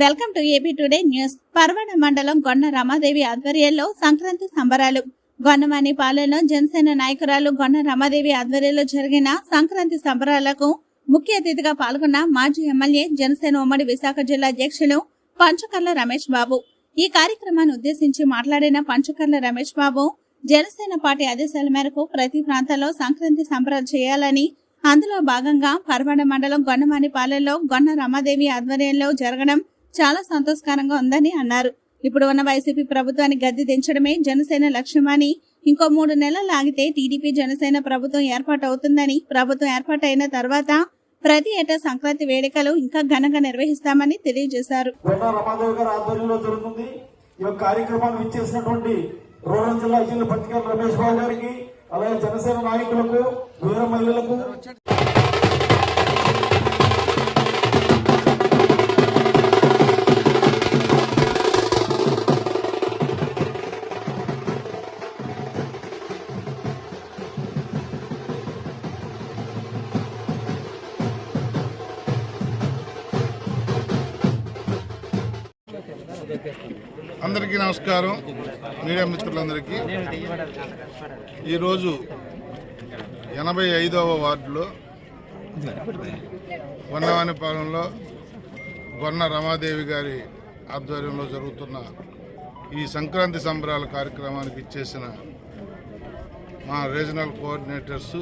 Welcome to AP today news. Parvana మండలం గొన్న రమాదేవి ఆధ్వర్యంలో సంక్రాంతి సంబరాలు. గొన్నవాణి పాలెంలో జనసేన నాయకురాలు గొన్న రమాదేవి ఆధ్వర్యంలో జరిగిన సంక్రాంతి సంబరాలకు ముఖ్య అతిథిగా పాల్గొన్న మాజీ ఎమ్మెల్యే జనసేన ఉమ్మడి విశాఖ జిల్లా అధ్యక్షులు పంచకర్ల రమేష్ బాబు. ఈ కార్యక్రమాన్ని ఉద్దేశించి మాట్లాడిన పంచకర్ల రమేష్ బాబు జనసేన పార్టీ ఆదేశాల మేరకు ప్రతి ప్రాంతాల్లో సంక్రాంతి సంబరాలు చేయాలని అందులో భాగంగా పర్వణ మండలం గొన్నమాని పాలెంలో గొన్న రమాదేవి ఆధ్వర్యంలో జరగడం చాలా సంతోషకరంగా ఉందని అన్నారు. ఇప్పుడు ఉన్న వైసీపీ ప్రభుత్వాన్ని గద్దె దించడమే జనసేన లక్ష్యమని ఇంకో మూడు నెలలు ఆగితే టీడీపీ జనసేన ప్రభుత్వం ఏర్పాటు అవుతుందని ప్రభుత్వం ఏర్పాటైన తర్వాత ప్రతి ఏటా సంక్రాంతి వేడుకలు ఇంకా ఘనంగా నిర్వహిస్తామని తెలియజేశారు. కార్యక్రమాన్ని రూరల్ జిల్లా జిల్లా పత్రికల రమేష్ బాబు గారికి అలాగే జనసేన నాయకులకు వీర మహిళలకు అందరికీ నమస్కారం. మీడియా మిత్రులందరికీ. ఈరోజు ఎనభై ఐదవ వార్డులో వన్నవానిపాలెంలో గొన్న రమాదేవి గారి ఆధ్వర్యంలో జరుగుతున్న ఈ సంక్రాంతి సంబరాల కార్యక్రమానికి ఇచ్చేసిన మా రీజనల్ కోఆర్డినేటర్స్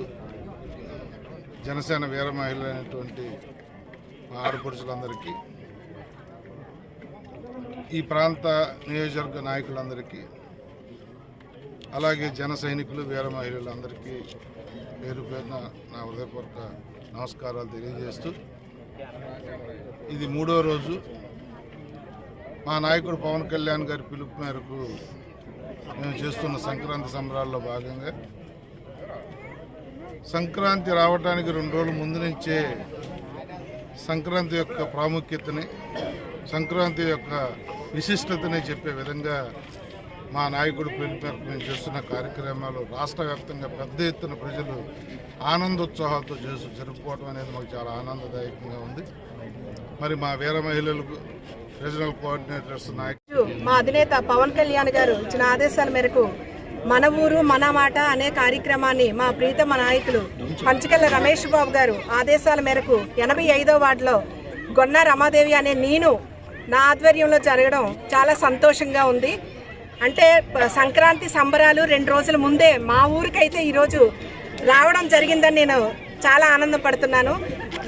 జనసేన వీర అనేటువంటి మా ఆడపడుచులందరికీ ఈ ప్రాంత నియోజకవర్గ నాయకులందరికీ అలాగే జన సైనికులు వీర మహిళలందరికీ పేరు పేరున నా హృదయపూర్వక నమస్కారాలు తెలియజేస్తూ ఇది మూడో రోజు మా నాయకుడు పవన్ కళ్యాణ్ గారి పిలుపు మేరకు మేము చేస్తున్న సంక్రాంతి సంబరాల్లో భాగంగా సంక్రాంతి రావడానికి రెండు రోజుల ముందు నుంచే సంక్రాంతి యొక్క ప్రాముఖ్యతని సంక్రాంతి యొక్క విశిష్టతని చెప్పే విధంగా మా నాయకుడు పిలుపు మేము చేస్తున్న కార్యక్రమాలు రాష్ట్ర వ్యాప్తంగా పెద్ద ఎత్తున ప్రజలు ఆనందోత్సాహాలతో చేసు జరుపుకోవడం అనేది మాకు చాలా ఆనందదాయకంగా ఉంది. మరి మా వీర మహిళలకు రీజనల్ కోఆర్డినేటర్స్ నాయకులు మా అధినేత పవన్ కళ్యాణ్ గారు ఇచ్చిన ఆదేశాల మేరకు మన ఊరు మన మాట అనే కార్యక్రమాన్ని మా ప్రీతమ నాయకులు పంచకల్ల రమేష్ బాబు గారు ఆదేశాల మేరకు ఎనభై ఐదో వార్డులో గొన్న రమాదేవి అనే నేను నా ఆధ్వర్యంలో జరగడం చాలా సంతోషంగా ఉంది. అంటే సంక్రాంతి సంబరాలు రెండు రోజుల ముందే మా ఊరికైతే ఈరోజు రావడం జరిగిందని నేను చాలా ఆనందపడుతున్నాను.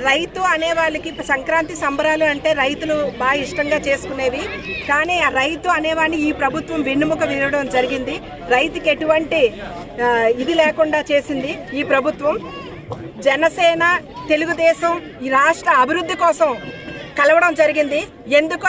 రైతు అనే వాళ్ళకి సంక్రాంతి సంబరాలు అంటే రైతులు బాగా ఇష్టంగా చేసుకునేవి. కానీ ఆ రైతు అనేవాడిని ఈ ప్రభుత్వం వెన్నుముక విరవడం జరిగింది. రైతుకి ఎటువంటి ఇది లేకుండా చేసింది ఈ ప్రభుత్వం. జనసేన తెలుగుదేశం ఈ రాష్ట్ర అభివృద్ధి కోసం కలవడం జరిగింది. ఎందుకు